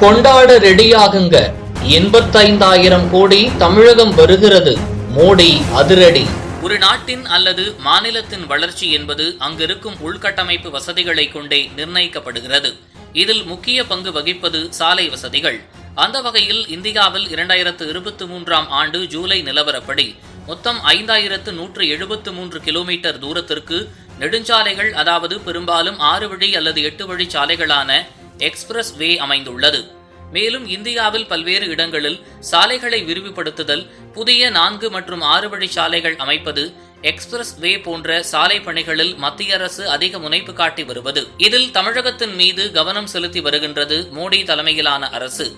கொண்டாட ரெடியாகுங்க. எண்பத்தைந்தாயிரம் கோடி தமிழகம் வருகிறது. மோடி அதிரடி. ஒரு நாட்டின் அல்லது மாநிலத்தின் வளர்ச்சி என்பது அங்கிருக்கும் உள்கட்டமைப்பு வசதிகளை கொண்டே நிர்ணயிக்கப்படுகிறது. இதில் முக்கிய பங்கு வகிப்பது சாலை வசதிகள். அந்த வகையில் இந்தியாவில் இரண்டாயிரத்து இருபத்தி மூன்றாம் ஆண்டு ஜூலை நிலவரப்படி மொத்தம் ஐந்தாயிரத்து நூற்று எழுபத்து மூன்று கிலோமீட்டர் தூரத்திற்கு நெடுஞ்சாலைகள் அதாவது பெரும்பாலும் ஆறு வழி அல்லது எட்டு வழி சாலைகளான எக்ஸ்பிரஸ் வே அமைந்துள்ளது. மேலும் இந்தியாவில் பல்வேறு இடங்களில் சாலைகளை விரிவுபடுத்துதல் புதிய நான்கு மற்றும் ஆறு வழி சாலைகள் அமைப்பது எக்ஸ்பிரஸ் வே போன்ற சாலை பணிகளில் மத்திய அரசு அதிக முனைப்பு காட்டி வருவது. இதில் தமிழகத்தின் மீது கவனம் செலுத்தி வருகின்றது மோடி தலைமையிலான அரசு.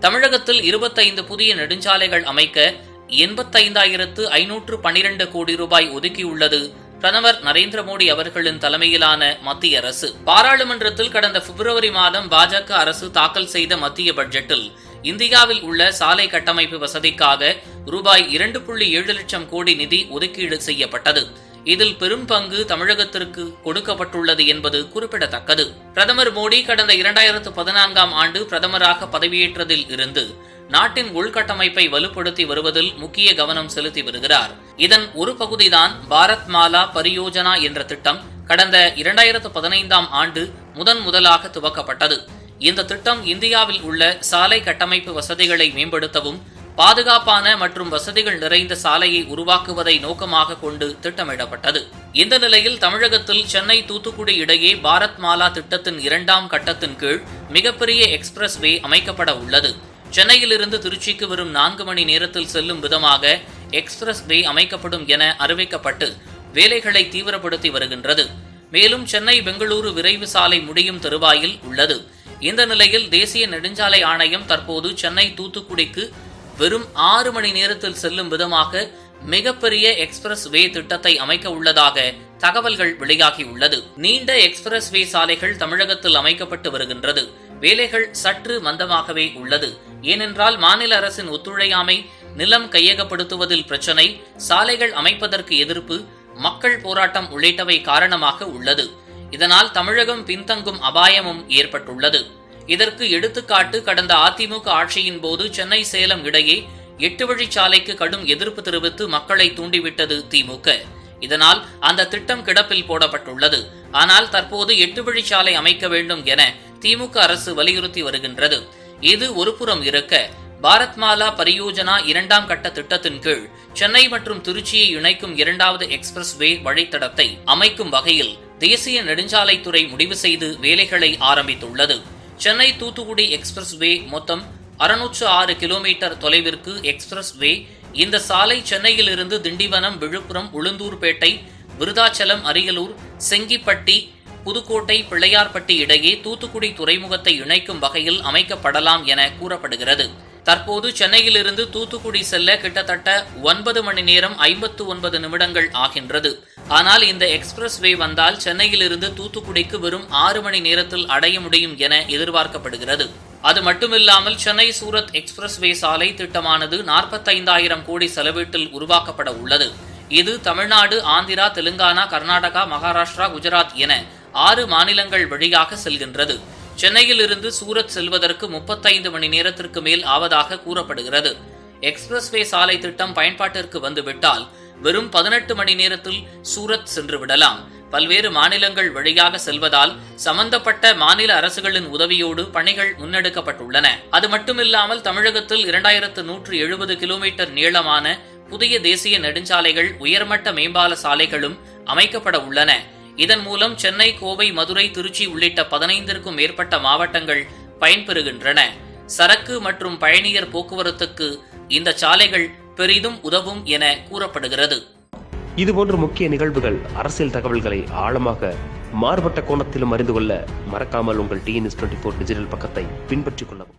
தமிழகத்தில் இருபத்தைந்து புதிய நெடுஞ்சாலைகள் அமைக்க எண்பத்தைந்தாயிரத்து ஐநூற்று பனிரெண்டு கோடி ரூபாய் ஒதுக்கியுள்ளது. பிரதமர் நரேந்திர மோடி அவர்களின் தலைமையிலான மத்திய அரசு. பாராளுமன்றத்தில் கடந்த பிப்ரவரி மாதம் பாஜக அரசு தாக்கல் செய்த மத்திய பட்ஜெட்டில் இந்தியாவில் உள்ள சாலை கட்டமைப்பு வசதிக்காக ரூபாய் இரண்டு புள்ளி ஏழு லட்சம் கோடி நிதி ஒதுக்கீடு செய்யப்பட்டது. இதில் பெரும் பங்கு தமிழகத்திற்கு கொடுக்கப்பட்டுள்ளது என்பது குறிப்பிடத்தக்கது. பிரதமர் மோடி கடந்த இரண்டாயிரத்து பதினான்காம் ஆண்டு பிரதமராக பதவியேற்றதில் இருந்து நாட்டின் உள்கட்டமைப்பை வலுப்படுத்தி வருவதில் முக்கிய கவனம் செலுத்தி வருகிறார். இதன் ஒரு பகுதிதான் பாரத் மாலா பரியோஜனா என்ற திட்டம் கடந்த இரண்டாயிரத்து பதினைந்தாம் ஆண்டு முதன் முதலாக துவக்கப்பட்டது. இந்த திட்டம் இந்தியாவில் உள்ள சாலை கட்டமைப்பு வசதிகளை மேம்படுத்தவும் பாதுகாப்பான மற்றும் வசதிகள் நிறைந்த சாலையை உருவாக்குவதை நோக்கமாக கொண்டு திட்டமிடப்பட்டது. இந்த நிலையில் தமிழகத்தில் சென்னை தூத்துக்குடி இடையே பாரத் மாலா திட்டத்தின் இரண்டாம் கட்டத்தின் கீழ் மிகப்பெரிய எக்ஸ்பிரஸ் வே அமைக்கப்பட உள்ளது. சென்னையிலிருந்து திருச்சிக்கு வரும் நான்கு மணி நேரத்தில் செல்லும் விதமாக எக்ஸ்பிரஸ் வே அமைக்கப்படும் என அறிவிக்கப்பட்டு வேலைகளை தீவிரப்படுத்தி வருகின்றது. மேலும் சென்னை பெங்களூரு விரைவு சாலை முடியும் தருவாயில் உள்ளது. இந்த நிலையில் தேசிய நெடுஞ்சாலை ஆணையம் தற்போது சென்னை தூத்துக்குடிக்கு வெறும் ஆறு மணி நேரத்தில் செல்லும் விதமாக மிகப்பெரிய எக்ஸ்பிரஸ் வே திட்டத்தை அமைக்க உள்ளதாக தகவல்கள் வெளியாகியுள்ளது. நீண்ட எக்ஸ்பிரஸ் வே சாலைகள் தமிழகத்தில் அமைக்கப்பட்டு வருகின்றது. வேலைகள் சற்று மந்தமாகவே உள்ளது. ஏனென்றால் மாநில அரசின் ஒத்துழையாமை நிலம் கையகப்படுத்துவதில் பிரச்சனை சாலைகள் அமைப்பதற்கு எதிர்ப்பு மக்கள் போராட்டம் உள்ளிட்டவை காரணமாக உள்ளது. இதனால் தமிழகம் பின்தங்கும் அபாயமும் ஏற்பட்டுள்ளது. இதற்கு எடுத்துக்காட்டு கடந்த அதிமுக ஆட்சியின் போது சென்னை சேலம் இடையே எட்டு வழிச்சாலைக்கு கடும் எதிர்ப்பு தெரிவித்து மக்களை தூண்டிவிட்டது திமுக. இதனால் அந்த திட்டம் கிடப்பில் போடப்பட்டுள்ளது. ஆனால் தற்போது எட்டு வழிச்சாலை அமைக்க வேண்டும் என திமுக அரசு வலியுறுத்தி வருகின்றது. இது ஒருபுறம் இருக்க பாரத் மாலா பரியோஜனா இரண்டாம் கட்ட திட்டத்தின் கீழ் சென்னை மற்றும் திருச்சியை இணைக்கும் இரண்டாவது எக்ஸ்பிரஸ் வே வழித்தடத்தை அமைக்கும் வகையில் தேசிய நெடுஞ்சாலைத்துறை முடிவு செய்து வேலைகளை ஆரம்பித்துள்ளது. சென்னை தூத்துக்குடி எக்ஸ்பிரஸ் வே மொத்தம் அறுநூற்று ஆறு கிலோமீட்டர் தொலைவிற்கு எக்ஸ்பிரஸ் வே இந்த சாலை சென்னையிலிருந்து திண்டிவனம் விழுப்புரம் உளுந்தூர்பேட்டை விருதாச்சலம் அரியலூர் செங்கிப்பட்டி புதுக்கோட்டை பிள்ளையார்பட்டி இடையே தூத்துக்குடி துறைமுகத்தை இணைக்கும் வகையில் அமைக்கப்படலாம் என கூறப்படுகிறது. தற்போது சென்னையிலிருந்து தூத்துக்குடி செல்ல கிட்டத்தட்ட ஒன்பது மணி நேரம் ஐம்பத்து ஒன்பது நிமிடங்கள் ஆகின்றது. ஆனால் இந்த எக்ஸ்பிரஸ் வே வந்தால் சென்னையிலிருந்து தூத்துக்குடிக்கு வெறும் ஆறு மணி நேரத்தில் அடைய முடியும் என எதிர்பார்க்கப்படுகிறது. அது மட்டுமில்லாமல் சென்னை சூரத் எக்ஸ்பிரஸ் வே சாலை திட்டமானது நாற்பத்தைந்தாயிரம் கோடி செலவீட்டில் உருவாக்கப்பட உள்ளது. இது தமிழ்நாடு ஆந்திரா தெலுங்கானா கர்நாடகா மகாராஷ்டிரா குஜராத் என ஆறு மாநிலங்கள் வழியாக செல்கின்றது. சென்னையில் இருந்து சூரத் செல்வதற்கு முப்பத்தைந்து மணி நேரத்திற்கு மேல் ஆவதாக கூறப்படுகிறது. எக்ஸ்பிரஸ்வே சாலை திட்டம் பயன்பாட்டிற்கு வந்துவிட்டால் வெறும் பதினெட்டு மணி நேரத்தில் சூரத் சென்று விடலாம். பல்வேறு மாநிலங்கள் வழியாக செல்வதால் சம்பந்தப்பட்ட மாநில அரசுகளின் உதவியோடு பணிகள் முன்னெடுக்கப்பட்டுள்ளன. அது மட்டுமில்லாமல் தமிழகத்தில் இரண்டாயிரத்து நூற்று எழுபது கிலோமீட்டர் நீளமான புதிய தேசிய நெடுஞ்சாலைகள் உயர்மட்ட மேம்பால சாலைகளும் அமைக்கப்பட உள்ளன. இதன் மூலம் சென்னை கோவை மதுரை திருச்சி உள்ளிட்ட பதினைந்திற்கும் மேற்பட்ட மாவட்டங்கள் பயன்பெறுகின்றன. சரக்கு மற்றும் பயணியர் போக்குவரத்துக்கு இந்த சாலைகள் பெரிதும் உதவும் என கூறப்படுகிறது. இதுபோன்ற முக்கிய நிகழ்வுகள் அரசியல் தகவல்களை ஆழமாக மாறுபட்ட கோணத்திலும் அறிந்து கொள்ள மறக்காமல் உங்கள் டிஎன்எஸ் டுவெண்ட்டி ஃபோர் டிஜிட்டல் பக்கத்தை பின்பற்றிக் கொள்ளவும்.